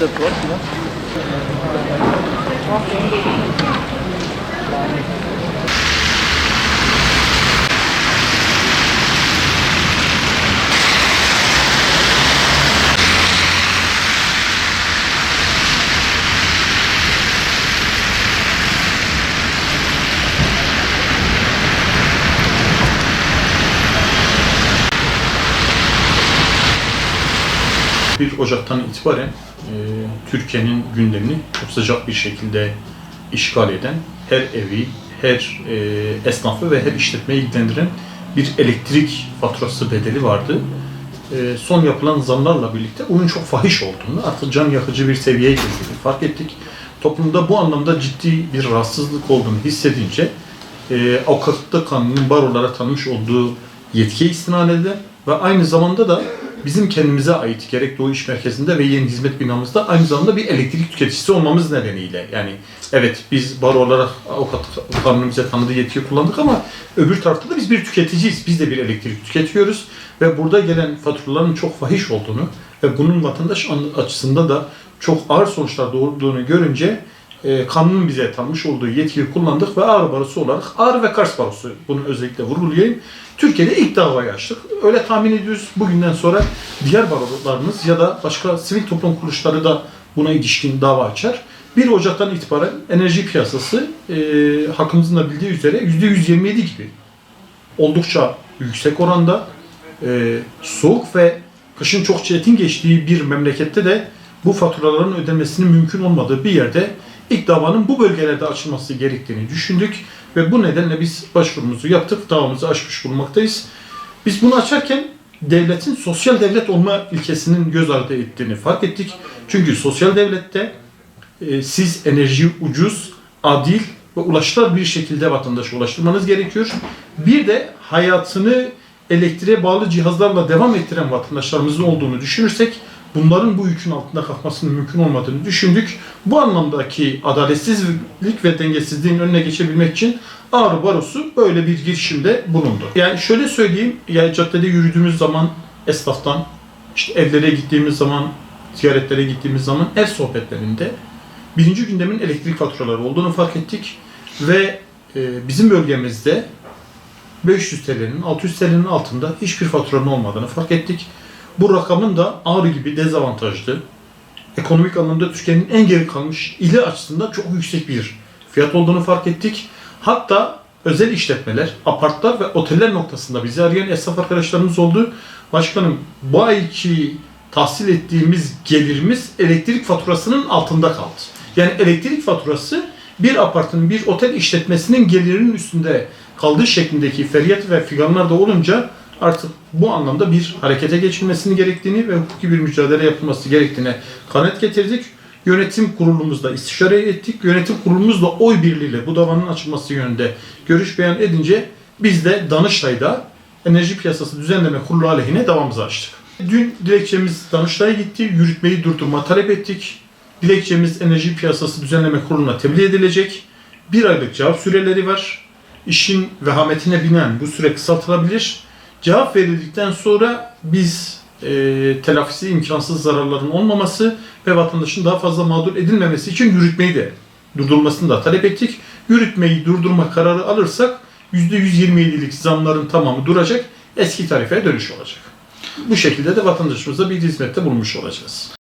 1 Ocak'tan itibaren e, Türkiye'nin gündemini çok sıcak bir şekilde işgal eden, her evi, her e, esnafı ve her işletmeyi ilgilendiren bir elektrik faturası bedeli vardı. E, son yapılan zamlarla birlikte bunun çok fahiş olduğunu, artık can yakıcı bir seviyeye geldiğini fark ettik. Toplumda bu anlamda ciddi bir rahatsızlık olduğunu hissedince e, avukatlık kanunun barolara tanımış olduğu yetkiye istinaden ve aynı zamanda da bizim kendimize ait gerek Doğu İş Merkezi'nde ve yeni hizmet binamızda aynı zamanda bir elektrik tüketicisi olmamız nedeniyle yani evet biz baro olarak avukat kanunu bize tanıdığı yetkiyi kullandık ama öbür tarafta da biz bir tüketiciyiz. Biz de bir elektrik tüketiyoruz ve burada gelen faturaların çok fahiş olduğunu ve bunun vatandaş açısından da çok ağır sonuçlar doğurduğunu görünce e, kanunun bize tanımış olduğu yetkiyi kullandık ve Ağrı Barosu olarak Ağrı ve Kars Barosu bunu özellikle vurgulayayım. Türkiye'de ilk davayı açtık. Öyle tahmin ediyoruz bugünden sonra diğer barolarımız ya da başka sivil toplum kuruluşları da buna ilişkin dava açar. 1 Ocak'tan itibaren enerji piyasası e, hakkımızın da bildiği üzere %127 gibi oldukça yüksek oranda e, soğuk ve kışın çok çetin geçtiği bir memlekette de bu faturaların ödenmesinin mümkün olmadığı bir yerde ilk davanın bu bölgelerde açılması gerektiğini düşündük ve bu nedenle biz başvurumuzu yaptık, davamızı açmış bulunmaktayız. Biz bunu açarken devletin sosyal devlet olma ilkesinin göz ardı ettiğini fark ettik. Çünkü sosyal devlette e, siz enerjiyi ucuz, adil ve ulaşılır bir şekilde vatandaşa ulaştırmanız gerekiyor. Bir de hayatını elektriğe bağlı cihazlarla devam ettiren vatandaşlarımızın olduğunu düşünürsek bunların bu yükün altında kalkmasının mümkün olmadığını düşündük. Bu anlamdaki adaletsizlik ve dengesizliğin önüne geçebilmek için Ağrı Barosu böyle bir girişimde bulundu. Yani şöyle söyleyeyim, yani caddede yürüdüğümüz zaman esnaftan, işte evlere gittiğimiz zaman, ziyaretlere gittiğimiz zaman ev sohbetlerinde birinci gündemin elektrik faturaları olduğunu fark ettik ve e, bizim bölgemizde 500 TL'nin 600 TL'nin altında hiçbir faturanın olmadığını fark ettik. Bu rakamın da Ağrı gibi dezavantajlı, ekonomik anlamda Türkiye'nin en geri kalmış ili açısından çok yüksek bir fiyat olduğunu fark ettik. Hatta özel işletmeler, apartlar ve oteller noktasında bizi arayan esnaf arkadaşlarımız oldu. Başkanım bu ayki tahsil ettiğimiz gelirimiz elektrik faturasının altında kaldı. Yani elektrik faturası bir apartın, bir otel işletmesinin gelirinin üstünde kaldığı şeklindeki feryat ve figanlar da olunca artık bu anlamda bir harekete geçilmesini gerektiğini ve hukuki bir mücadele yapılması gerektiğine kanet getirdik. Yönetim kurulumuzda istişare ettik. Yönetim kurulumuzla oy birliğiyle bu davanın açılması yönünde görüş beyan edince biz de Danıştay'da Enerji Piyasası Düzenleme Kurulu aleyhine davamızı açtık. Dün dilekçemiz Danıştay'a gitti. Yürütmeyi durdurma talep ettik. Dilekçemiz Enerji Piyasası Düzenleme Kurulu'na tebliğ edilecek. Bir aylık cevap süreleri var. İşin vehametine binen bu süre kısaltılabilir. Cevap verildikten sonra biz e, telafisi imkansız zararların olmaması ve vatandaşın daha fazla mağdur edilmemesi için yürütmeyi de durdurulmasını da talep ettik. Yürütmeyi durdurma kararı alırsak %127'lik zamların tamamı duracak, eski tarifeye dönüş olacak. Bu şekilde de vatandaşımıza bir hizmette bulmuş olacağız.